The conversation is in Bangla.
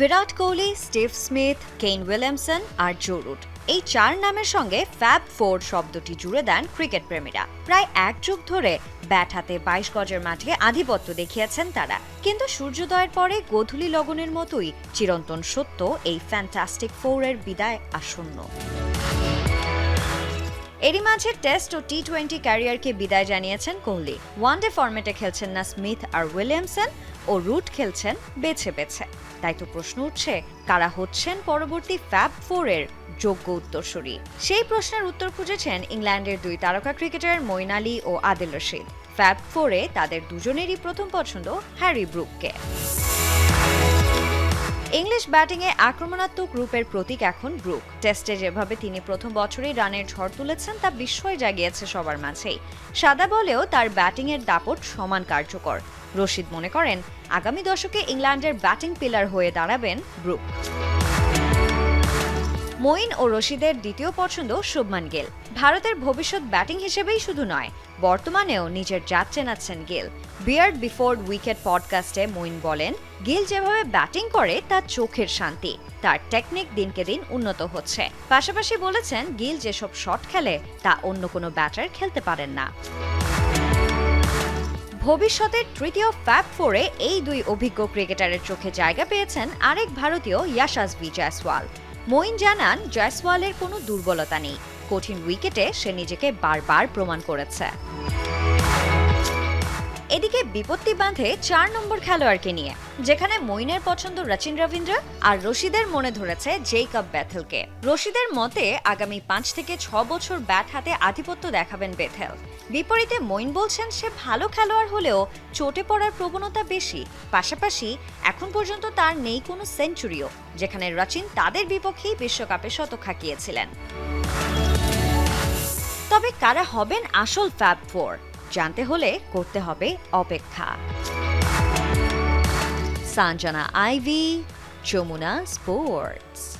Virat Kohli, Steve Smith, Kane Williamson আর জো রুট। এই চার নামের সঙ্গে ফ্যাব ফোর শব্দটি জুড়ে দেন ক্রিকেট প্রেমীরা। প্রায় এক যুগ ধরে ব্যাট হাতে বাইশ গজের মাঠে আধিপত্য দেখিয়েছেন তারা। কিন্তু সূর্যোদয়ের পরে গোধূলি লগনের মতোই চিরন্তন সত্য এই ফ্যান্টাস্টিক ফোরের বিদায় আসন্ন। এরই মাঝে টেস্ট ও টি টোয়েন্টি ক্যারিয়ারকে বিদায় জানিয়েছেন কোহলি। ওয়ানডে ফরম্যাটে খেলছেন না স্মিথ আর উইলিয়ামসন ও রুট খেলছেন বেছে বেছে। তাই তো প্রশ্ন উঠছে, কারা হচ্ছেন পরবর্তী ফ্যাব ফোরের যোগ্য উত্তরসূরি? সেই প্রশ্নের উত্তর খুঁজেছেন ইংল্যান্ডের দুই তারকা ক্রিকেটার মইন আলী ও আদিল রশিদ। ফ্যাব ফোরে তাদের দুজনেরই প্রথম পছন্দ হ্যারি ব্রুককে। ইংলিশ ব্যাটিংয়ে আক্রমণাত্মক রূপের প্রতীক এখন ব্রুক টেস্টে যেভাবে তিনি প্রথম বছরেই রানের ঝড় তুলেছেন, তা বিস্ময় জাগিয়েছে সবার মাঝেই। সাদা বলেও তার ব্যাটিংয়ের দাপট সমান কার্যকর। রশিদ মনে করেন, আগামী দশকে ইংল্যান্ডের ব্যাটিং পিলার হয়ে দাঁড়াবেন ব্রুক মঈন ও রশিদের দ্বিতীয় পছন্দ শুভমান গেল। ভারতের ভবিষ্যৎ ব্যাটিং হিসেবেই শুধু নয়, বর্তমানেও নিজের জাত চেনাচ্ছেন গেল। বিয়ার্ড বিফোর উইকেট পডকাস্টে মঈন বলেন, গিল যেভাবে ব্যাটিং করে, তা চোখের শান্তি। তার টেকনিক দিনকে দিন উন্নত হচ্ছে। পাশাপাশি বলেছেন, গিল যেসব শট খেলে, তা অন্য কোনো ব্যাটার খেলতে পারেন না। ভবিষ্যতের তৃতীয় ফ্যাব ফোরে এই দুই অভিজ্ঞ ক্রিকেটারের চোখে জায়গা পেয়েছেন আরেক ভারতীয় ইয়াশাসবি জয়সওয়াল মঈন জানান জয়সওয়ালের কোনো দুর্বলতা নেই। কঠিন উইকেটে সে নিজেকে বারবার প্রমাণ করেছে। এদিকে বিপত্তি বাঁধে চার নম্বর খেলোয়াড়কে নিয়ে, যেখানে মইনের পছন্দ রচিন রবীন্দ্র আর রশিদের মনে ধরেছে জেইকব ব্যাথেলকে। রশিদের মতে, আগামী পাঁচ থেকে ছ বছর ব্যাট হাতে আধিপত্য দেখাবেন বেথেল বিপরীতে মইন বলছেন, সে ভালো খেলোয়াড় হলেও চোটে পড়ার প্রবণতা বেশি। পাশাপাশি, এখন পর্যন্ত তার নেই কোনো সেঞ্চুরিও, যেখানে রচিন তাদের বিপক্ষেই বিশ্বকাপে শতক হাঁকিয়েছিলেন। তবে কারা হবেন আসল ফ্যাব ফোর? জানতে হলে করতে হবে অপেক্ষা। সাঞ্জনা আইভি যমুনা স্পোর্টস।